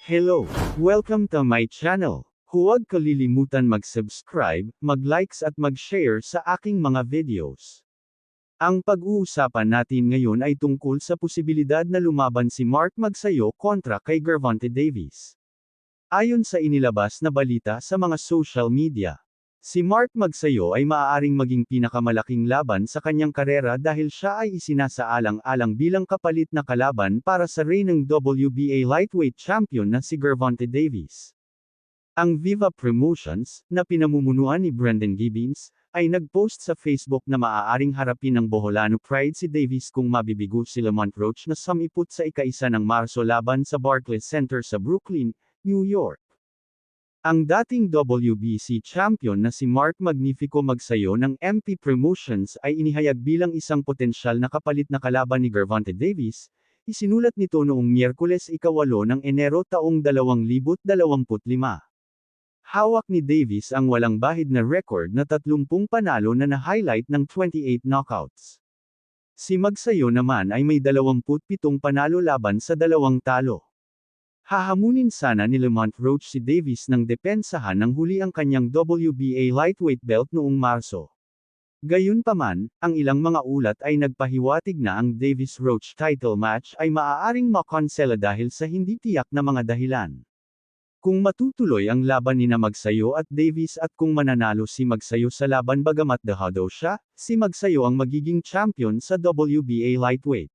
Hello! Welcome to my channel. Huwag kalilimutan mag-subscribe, mag-likes at mag-share sa aking mga videos. Ang pag-uusapan natin ngayon ay tungkol sa posibilidad na lumaban si Mark Magsayo kontra kay Gervonta Davis. Ayon sa inilabas na balita sa mga social media, si Mark Magsayo ay maaaring maging pinakamalaking laban sa kanyang karera dahil siya ay isinasaalang-alang bilang kapalit na kalaban para sa reigning WBA lightweight champion na si Gervonta Davis. Ang Viva Promotions, na pinamumunuan ni Brendan Gibbons, ay nagpost sa Facebook na maaaring harapin ng Boholano Pride si Davis kung mabibigo si Lamont Roach na samiput sa ikaisa ng Marso laban sa Barclays Center sa Brooklyn, New York. Ang dating WBC champion na si Mark Magnifico Magsayo ng MP Promotions ay inihayag bilang isang potensyal na kapalit na kalaban ni Gervonta Davis, isinulat nito noong Miyerkules ikawalo ng Enero taong 2025. Hawak ni Davis ang walang bahid na record na 30 panalo na na-highlight ng 28 knockouts. Si Magsayo naman ay may 27 panalo laban sa dalawang talo. Hahamunin sana ni Lamont Roach si Davis ng depensahan ng huli ang kanyang WBA lightweight belt noong Marso. Gayunpaman, ang ilang mga ulat ay nagpahiwatig na ang Davis-Roach title match ay maaaring makonsela dahil sa hindi tiyak na mga dahilan. Kung matutuloy ang laban ni na Magsayo at Davis at kung mananalo si Magsayo sa laban bagamat dehado siya, si Magsayo ang magiging champion sa WBA lightweight.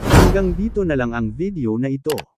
Hanggang dito na lang ang video na ito.